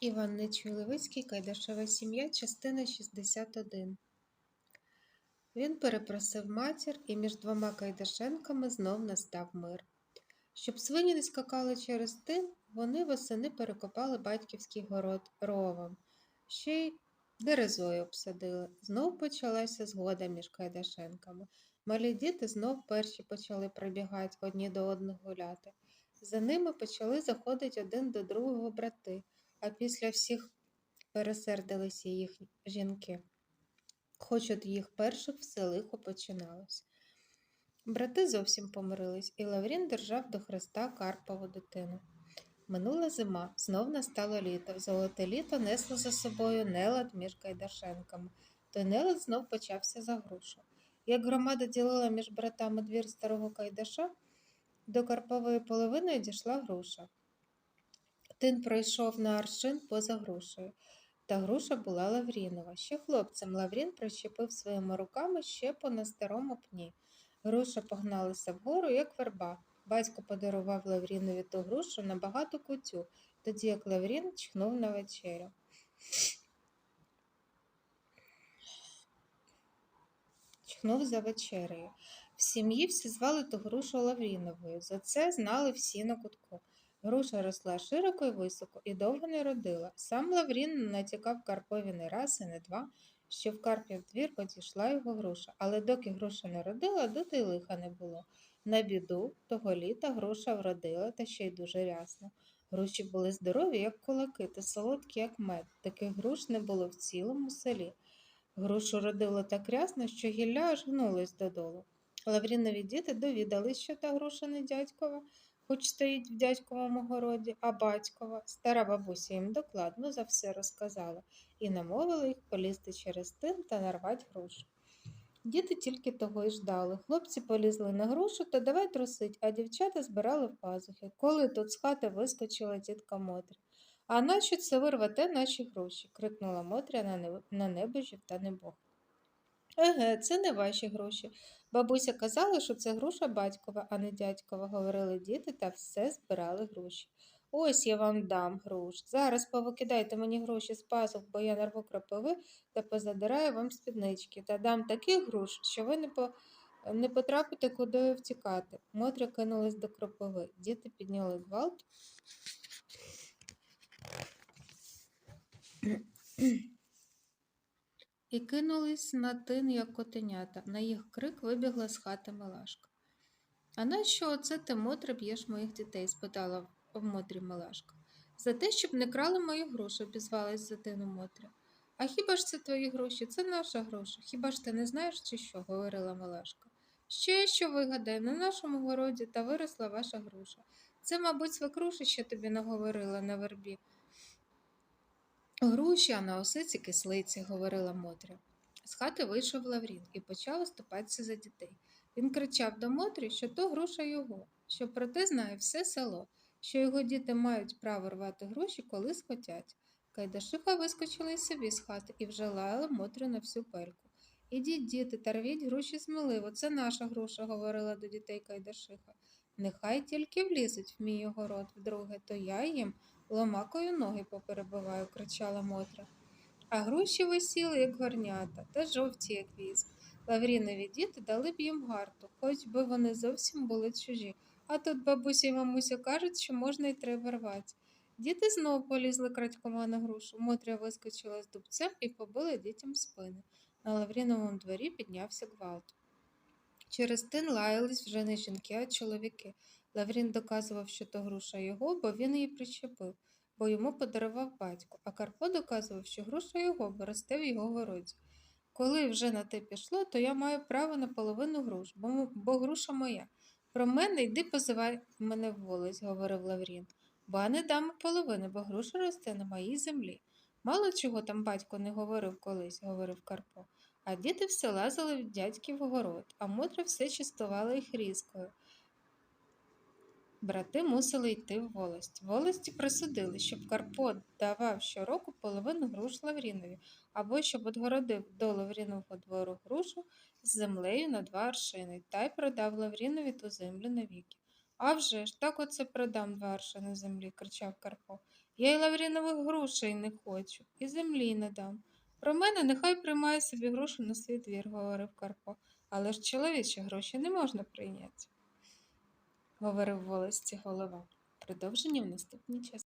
Іван Нечуй Левицький, Кайдашева сім'я, частина 61. Він перепросив матір, і між двома Кайдашенками знов настав мир. Щоб свині не скакали через тин, вони восени перекопали батьківський город ровом, ще й дерезою обсадили. Знов почалася згода між Кайдашенками. Малі діти знов перші почали прибігати одні до одного гуляти. За ними почали заходити один до другого брати а після всіх пересердилися їх жінки. Хоч от їх перших все лихо починалось. Брати зовсім помирились, і Лаврін держав до Христа Карпову дитину. Минула зима, знов настало літо. Золоте літо несло за собою нелад між Кайдашенками. Той нелад знов почався за грушу. Як громада ділила між братами двір старого Кайдаша, до Карпової половини дійшла груша. Тин пройшов на аршин поза грушею, та груша була Лаврінова. Ще хлопцем Лаврін прищепив своїми руками щепу на старому пні. Груша погналася вгору, як верба. Батько подарував Лаврінові ту грушу на багату кутю, тоді як Лаврін чхнув на вечерю. Чхнув за вечерею. В сім'ї всі звали ту грушу Лавріновою. За це знали всі на кутку. Груша росла широко і високо і довго не родила. Сам Лаврін натякав Карпові не раз і не два, що в Карпів двір подійшла його груша, але доки груша не родила, доти й лиха не було. На біду того літа груша вродила, та ще й дуже рясно. Груші були здорові, як кулаки, та солодкі, як мед. Таких груш не було в цілому селі. Грушу родило так рясно, що гілля аж гнулись додолу. Лаврінові діти довідались, що та груша не дядькова хоч стоїть в дядьковому городі, а батькова, стара бабуся їм докладно за все розказала і намовила їх полізти через тин та нарвать грушу. Діти тільки того й ждали. Хлопці полізли на грушу та давай трусить, а дівчата збирали в пазухи. Коли тут з хати вискочила тітка Мотря. А нащо це ви рвете наші гроші? крикнула Мотря на небо, на небо та небо. Еге, це не ваші гроші. Бабуся казала, що це груша батькова, а не дядькова, говорили діти та все збирали гроші. Ось я вам дам груш. Зараз повикидайте мені гроші з пазух, бо я нарву крапиви та позадираю вам спіднички та дам таких груш, що ви не по... не потрапите куди втікати. Мотря кинулась до кропиви. Діти підняли гвалт і кинулись на тин, як котенята. На їх крик вибігла з хати Милашка. А нащо оце ти, Мотре, б'єш моїх дітей? спитала в Мотрі Милашка. За те, щоб не крали мої гроші, обізвалась за тину Мотря. А хіба ж це твої гроші? Це наша гроші. Хіба ж ти не знаєш, чи що? говорила Милашка. Ще що вигадає, на нашому городі та виросла ваша груша. Це, мабуть, свекруша, що тобі наговорила на вербі. Груші, а на осиці кислиці, говорила Мотря. З хати вийшов Лаврін і почав оступатися за дітей. Він кричав до Мотрі, що то груша його, що про те знає все село, що його діти мають право рвати гроші, коли схотять. Кайдашиха вискочила із собі з хати і вже лаяла Мотрю на всю пельку. Ідіть, діти, та рвіть груші сміливо, це наша груша, говорила до дітей Кайдашиха. Нехай тільки влізуть в мій огород вдруге, то я їм ломакою ноги поперебиваю, кричала Мотря. А груші висіли, як горнята, та жовті, як віз. Лаврінові діти дали б їм гарту, хоч би вони зовсім були чужі. А тут бабуся і мамуся кажуть, що можна й треба рвати. Діти знову полізли крадькома на грушу. Мотря вискочила з дубцем і побила дітям спини. На Лавріновому дворі піднявся гвалт. Через тин лаялись вже не жінки, а чоловіки. Лаврін доказував, що то груша його, бо він її прищепив, бо йому подарував батько, а Карпо доказував, що груша його, бо росте в його городі. Коли вже на те пішло, то я маю право на половину груш, бо, бо груша моя. Про мене йди позивай мене в волость, говорив Лаврін, бо я не дам половини, бо груша росте на моїй землі. Мало чого там батько не говорив колись, говорив Карпо, а діти все лазили в дядьків город, а Мотра все частувала їх різкою. Брати мусили йти в волость. Волості присудили, щоб Карпо давав щороку половину груш Лаврінові, або щоб отгородив до Лаврінового двору грушу з землею на два аршини, та й продав Лаврінові ту землю навіки. «А вже ж, так оце продам два аршини землі, кричав Карпо. Я й лаврінових грошей не хочу, і землі не дам. Про мене нехай приймає собі гроші на свій двір, говорив Карпо, але ж чоловічі гроші не можна прийняти, говорив волості голова. Продовження в наступній частині.